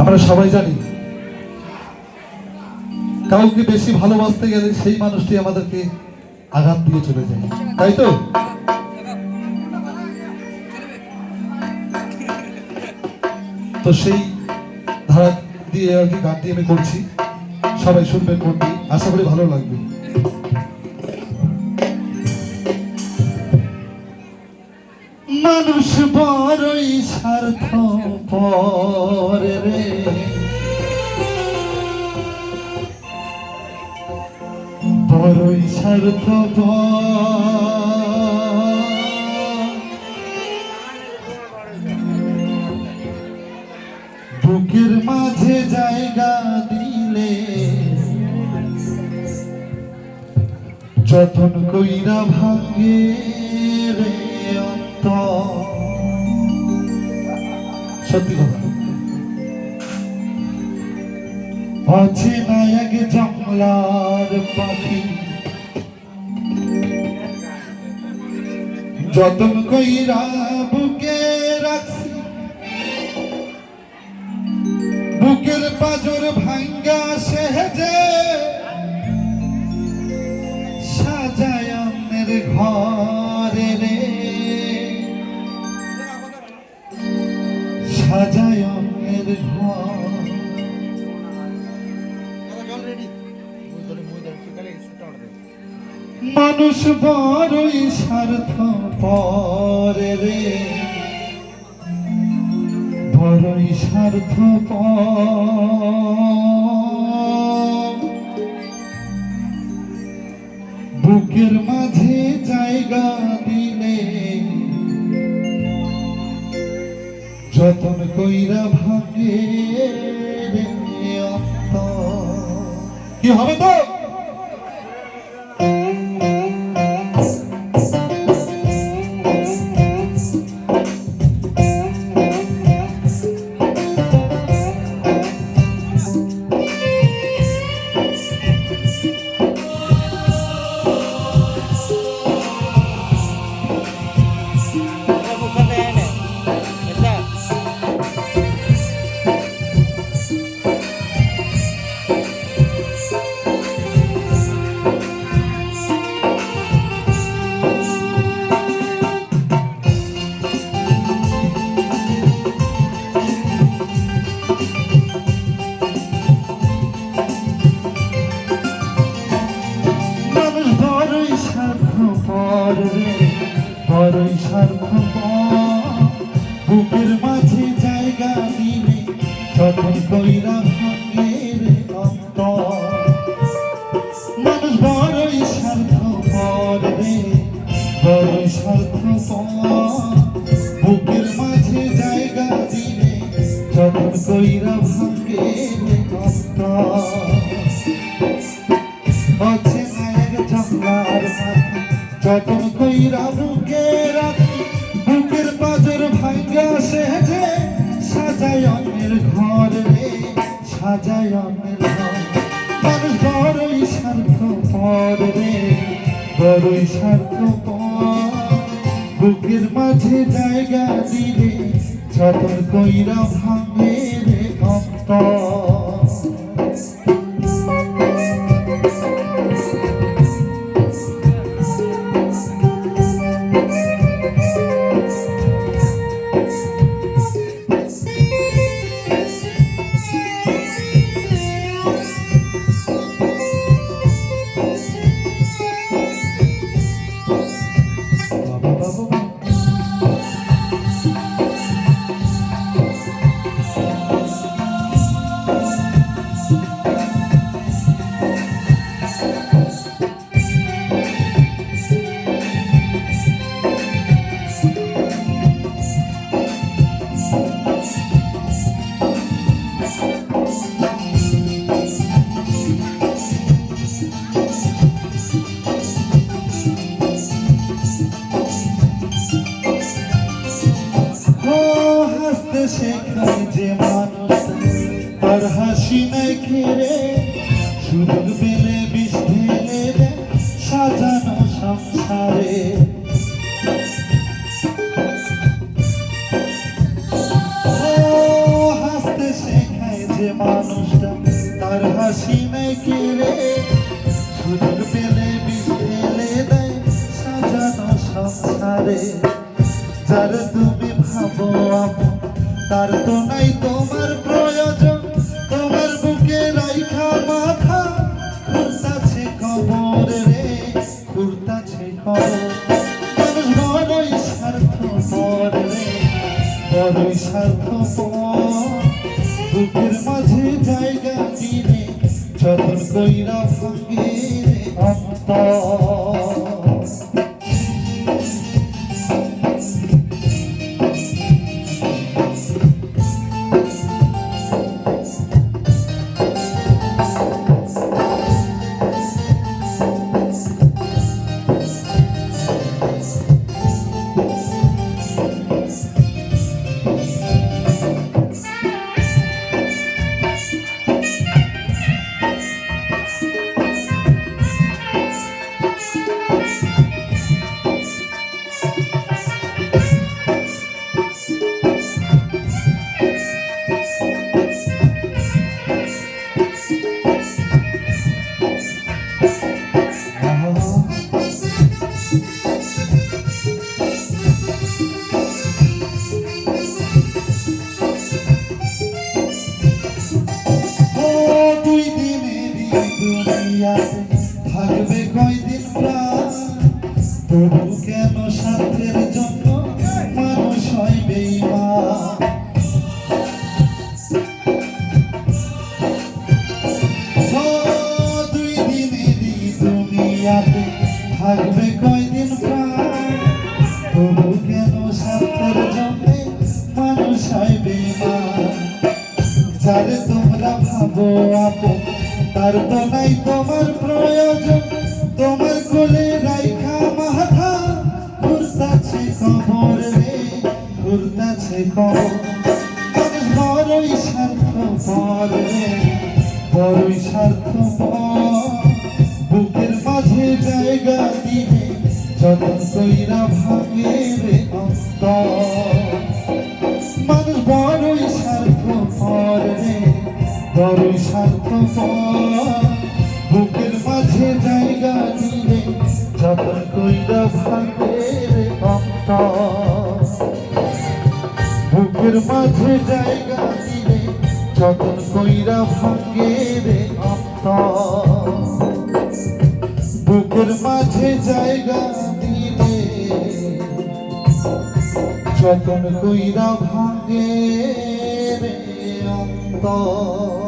আমরা সবাই জানি, কাউকে বেশি ভালোবাসতে গেলে সেই মানুষটি আমাদেরকে আঘাত দিয়ে চলে যায়। তাই তো? তো সেই ধারা দিয়ে আর কি গান দিয়ে আমি করছি। সবাই শুনবেন মনটি আশা করি ভালো লাগবে। মানুষ বড়ই স্বার্থ রে। বড়ই স্বার্থ বুকের মাঝে জায়গা দিলে যতন কইরা ভাঙে অন্তর সত্যি কথা। অচেনা এক জঙ্গলার পাখি। যতন কইরা বুকে রাখছি বুকের পাজর ভাঙ্গা মানুষ বড়ই স্বার্থ পরে রে। বড়ই স্বার্থ বুকের মাঝে যতন কইরা ভাগে কি হবে তো? যখন কইরা ভাঙে রে অন্তর মানুষ বড়ই স্বার্থ রে, বড়ই স্বার্থ বুকের মাঝে জায়গা দিলে যখন কইরা ভাঙে রে অন্তর আছে মায়ের জঙ্গলার যতন কইরা বুকে রাখি, বুকের পাজর ভাঙ্গা সেজে সাজায় ঘর রে সাজায় পর পর বুকের মাঝে জায়গা দিলে যতন কইরা ভাঙে রে তার হাসি নাই ঘিরে সুযোগ পেলে বিষ ঢেলে সাজানো সংসারে। যে তার হাসি নেই সুযোগ পেলে সাজানো সংসারে। যার ভাবো তার তো নাই তোমার প্রয়োজন যতন কইরা ভাঙে আপন তার তো নাই তোমার প্রয়োজন। তোমার কোলে রাইখা মাথা। ঘুরতাছে খবর রে, ঘুরতাছে খবর বড়ই স্বার্থ পর রে, বড়ই স্বার্থ বুকের মাঝে জায়গা দিলে যতন কইরা ভাঙে রে বুকের মাঝে জায়গা দিলে যতন কইরা ভাঙে অন্তর বুকের মাঝে জায়গা দিলে যতন কইরা ভাঙে রে অন্তর বুকের মাঝে জায়গা দিলে যতন কইরা ভাঙে রে অন্তর